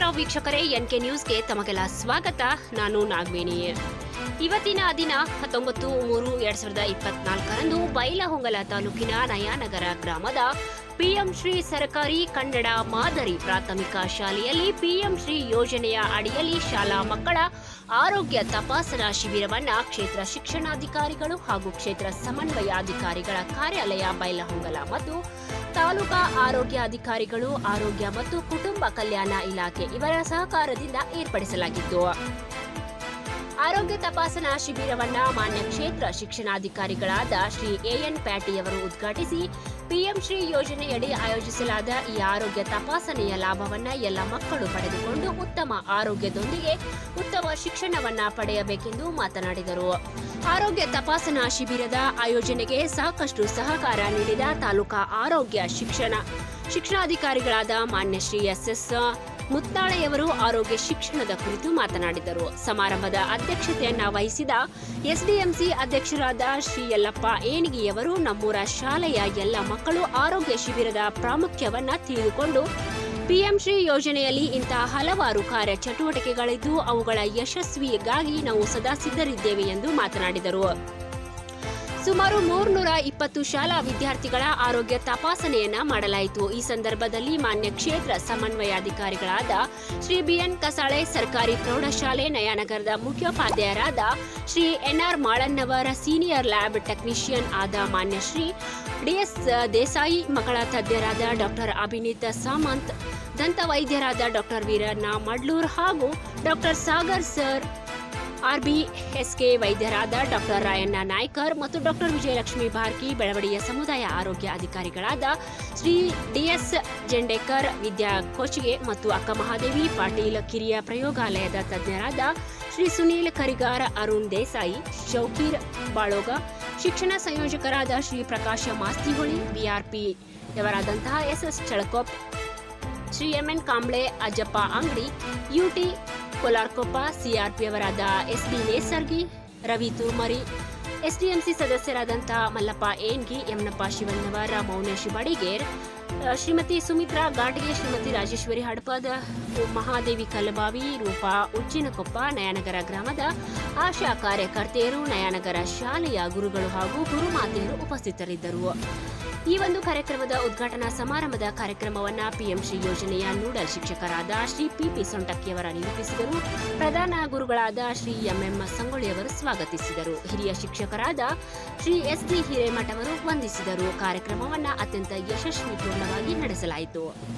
ನಮಸ್ಕಾರ ವೀಕ್ಷಕರೇ N K ನ್ಯೂಸ್ಗೆ ತಮಗೆಲ್ಲ ಸ್ವಾಗತ. ನಾನು ನಾಗವೇಣಿ. ಇವತ್ತಿನ ದಿನ ಹತ್ತೊಂಬತ್ತು ಮೂರು ಎರಡ್ ಸಾವಿರದ ಇಪ್ಪತ್ನಾಲ್ಕರಂದು ಬೈಲಹೊಂಗಲ ತಾಲೂಕಿನ ನಯಾನಗರ ಗ್ರಾಮದ ಪಿಎಂ ಶ್ರೀ ಸರ್ಕಾರಿ ಕನ್ನಡ ಮಾದರಿ ಪ್ರಾಥಮಿಕ ಶಾಲೆಯಲ್ಲಿ ಪಿಎಂ ಶ್ರೀ ಯೋಜನೆಯ ಅಡಿಯಲ್ಲಿ ಶಾಲಾ ಮಕ್ಕಳ ಆರೋಗ್ಯ ತಪಾಸಣಾ ಶಿಬಿರವನ್ನು ಕ್ಷೇತ್ರ ಶಿಕ್ಷಣಾಧಿಕಾರಿಗಳು ಹಾಗೂ ಕ್ಷೇತ್ರ ಸಮನ್ವಯಾಧಿಕಾರಿಗಳ ಕಾರ್ಯಾಲಯ ಬೈಲಹೊಂಗಲ ಮತ್ತು ತಾಲೂಕಾ ಆರೋಗ್ಯ ಅಧಿಕಾರಿಗಳು ಆರೋಗ್ಯ ಮತ್ತು ಕುಟುಂಬ ಕಲ್ಯಾಣ ಇಲಾಖೆ ಇವರ ಸಹಕಾರದಿಂದ ಏರ್ಪಡಿಸಲಾಗಿತ್ತು. ಆರೋಗ್ಯ ತಪಾಸಣಾ ಶಿಬಿರವನ್ನ ಮಾನ್ಯ ಕ್ಷೇತ್ರ ಶಿಕ್ಷಣಾಧಿಕಾರಿಗಳಾದ ಶ್ರೀ ಎಎನ್ ಪ್ಯಾಟಿಯವರು ಉದ್ಘಾಟಿಸಿ ಪಿಎಂ ಶ್ರೀ ಯೋಜನೆಯಡಿ ಆಯೋಜಿಸಲಾದ ಈ ಆರೋಗ್ಯ ತಪಾಸಣೆಯ ಲಾಭವನ್ನ ಎಲ್ಲ ಮಕ್ಕಳು ಪಡೆದುಕೊಂಡು ಉತ್ತಮ ಆರೋಗ್ಯದೊಂದಿಗೆ ಉತ್ತಮ ಶಿಕ್ಷಣವನ್ನ ಪಡೆಯಬೇಕೆಂದು ಮಾತನಾಡಿದರು. ಆರೋಗ್ಯ ತಪಾಸಣಾ ಶಿಬಿರದ ಆಯೋಜನೆಗೆ ಸಾಕಷ್ಟು ಸಹಕಾರ ನೀಡಿದ ತಾಲೂಕಾ ಆರೋಗ್ಯ ಶಿಕ್ಷಣ, ಶಿಕ್ಷಣಾಧಿಕಾರಿಗಳಾದ ಮಾನ್ಯ ಶ್ರೀ ಎಸ್ಎಸ್ ಎಸ್ ಮುತ್ತಾಳೆಯವರು ಆರೋಗ್ಯ ಶಿಕ್ಷಣದ ಕುರಿತು ಮಾತನಾಡಿದರು. ಸಮಾರಂಭದ ಅಧ್ಯಕ್ಷತೆಯನ್ನ ವಹಿಸಿದ ಎಸ್ಡಿಎಂಸಿ ಅಧ್ಯಕ್ಷರಾದ ಶ್ರೀ ಯಲ್ಲಪ್ಪ ಏಣಿಗಿಯವರು ನಮ್ಮೂರ ಶಾಲೆಯ ಎಲ್ಲ ಮಕ್ಕಳು ಆರೋಗ್ಯ ಶಿಬಿರದ ಪ್ರಾಮುಖ್ಯವನ್ನ ತಿಳಿದುಕೊಂಡು, ಪಿಎಂ ಶ್ರೀ ಯೋಜನೆಯಲ್ಲಿ ಇಂತಹ ಹಲವಾರು ಕಾರ್ಯ ಚಟುವಟಿಕೆಗಳಿದ್ದು ಅವುಗಳ ಯಶಸ್ವಿಗಾಗಿ ನಾವು ಸದಾ ಸಿದ್ಧರಿದ್ದೇವೆ ಎಂದು ಮಾತನಾಡಿದರು. ಸುಮಾರು ಮೂರ್ನೂರ ಇಪ್ಪತ್ತು ಶಾಲಾ ವಿದ್ಯಾರ್ಥಿಗಳ ಆರೋಗ್ಯ ತಪಾಸಣೆಯನ್ನ ಮಾಡಲಾಯಿತು. ಈ ಸಂದರ್ಭದಲ್ಲಿ ಮಾನ್ಯ ಕ್ಷೇತ್ರ ಸಮನ್ವಯಾಧಿಕಾರಿಗಳಾದ ಶ್ರೀ ಬಿಎನ್ ಕಸಾಳೆ ಸರ್ಕಾರಿ ಪ್ರೌಢಶಾಲೆ ನಯಾನಗರದ ಮುಖ್ಯೋಪಾಧ್ಯಾಯರಾದ Shri N R Malannavar senior lab technician ಆದ ಮಾನ್ಯ ಶ್ರೀ ಡಿಎಸ್ ದೇಸಾಯಿ ಮಕ್ಕಳ ತಜ್ಞರಾದ ಡಾಕ್ಟರ್ ಅಭಿನೀತ ಸಾಮಂತ್ ದಂತ ವೈದ್ಯರಾದ ಡಾಕ್ಟರ್ ವೀರಣ್ಣ ಮಡ್ಲೂರ್ ಹಾಗೂ doctor Sagar sir RB, SK ವೈದ್ಯರಾದ doctor Rayanna Naikar ಮತ್ತು ಡಾಕ್ಟರ್ ವಿಜಯಲಕ್ಷ್ಮಿ ಭಾರ್ಕಿ ಬೆಳವಡಿಯ ಸಮುದಾಯ ಆರೋಗ್ಯ ಅಧಿಕಾರಿಗಳಾದ ಶ್ರೀ ಡಿಎಸ್ ಜೆಂಡೇಕರ್, ವಿದ್ಯಾ ಕೋಚಿಗೆ ಮತ್ತು ಅಕ್ಕ ಮಹಾದೇವಿ, ಪಾಟೀಲ್ ಕಿರಿಯ ಪ್ರಯೋಗಾಲಯದ ತಜ್ಞರಾದ ಶ್ರೀ ಸುನೀಲ್ ಕರಿಗಾರ, ಅರುಣ್ ದೇಸಾಯಿ, ಶೌಕೀರ್ ಬಾಳೋಗ, ಶಿಕ್ಷಣ ಸಂಯೋಜಕರಾದ Shri Prakash Mastiholi, BRP ಯವರಾದಂತಹ SS Chalkop, Shri MN Kamble, Ajjappa Angadi, UT Kolarkoppa ಸಿಆರ್ಪಿಯವರಾದ SB Nesargi, Ravi ತೂಮರಿ, SDMC ಸದಸ್ಯರಾದಂತಹ ಮಲ್ಲಪ್ಪ ಏನ್ಗಿ ಯಮನಪ್ಪ ಶಿವಣ್ಣವರ ಮೌನೇಶ್ ಬಡಿಗೇರ್ ಶ್ರೀಮತಿ ಸುಮಿತ್ರಾ ಘಾಟ್ಗೆ ಶ್ರೀಮತಿ ರಾಜೇಶ್ವರಿ ಹಡಪದ ಮಹಾದೇವಿ ಕಲ್ಲಬಾವಿ, ರೂಪಾ ಉಚ್ಚಿನಕೊಪ್ಪ ನಯನಗರ ಗ್ರಾಮದ ಆಶಾ ಕಾರ್ಯಕರ್ತೆಯರು, ನಯನಗರ ಶಾಲೆಯ ಗುರುಗಳು ಹಾಗೂ ಗುರುಮಾತೆಯರು ಉಪಸ್ಥಿತರಿದ್ದರು. ಈ ಒಂದು ಕಾರ್ಯಕ್ರಮದ ಉದ್ಘಾಟನಾ ಸಮಾರಂಭದ ಕಾರ್ಯಕ್ರಮವನ್ನ ಪಿಎಂಶ್ರೀ ಯೋಜನೆಯ ನೂಡಲ್ ಶಿಕ್ಷಕರಾದ ಶ್ರೀ ಪಿಪಿ ಸೊಂಟಕ್ಕಿಯವರ ನಿರೂಪಿಸಿದರು. ಪ್ರಧಾನ ಗುರುಗಳಾದ ಶ್ರೀ ಎಂಎಂ ಸಂಗೊಳ್ಳಿಯವರು ಸ್ವಾಗತಿಸಿದರು. ಹಿರಿಯ ಶಿಕ್ಷಕರಾದ ಶ್ರೀ ಎಸ್ ಡಿ ಹಿರೇಮಠ ಅವರು ವಂದಿಸಿದರು. ಕಾರ್ಯಕ್ರಮವನ್ನು ಅತ್ಯಂತ ಯಶಸ್ವಿಪೂರ್ಣವಾಗಿ ನಡೆಸಲಾಯಿತು.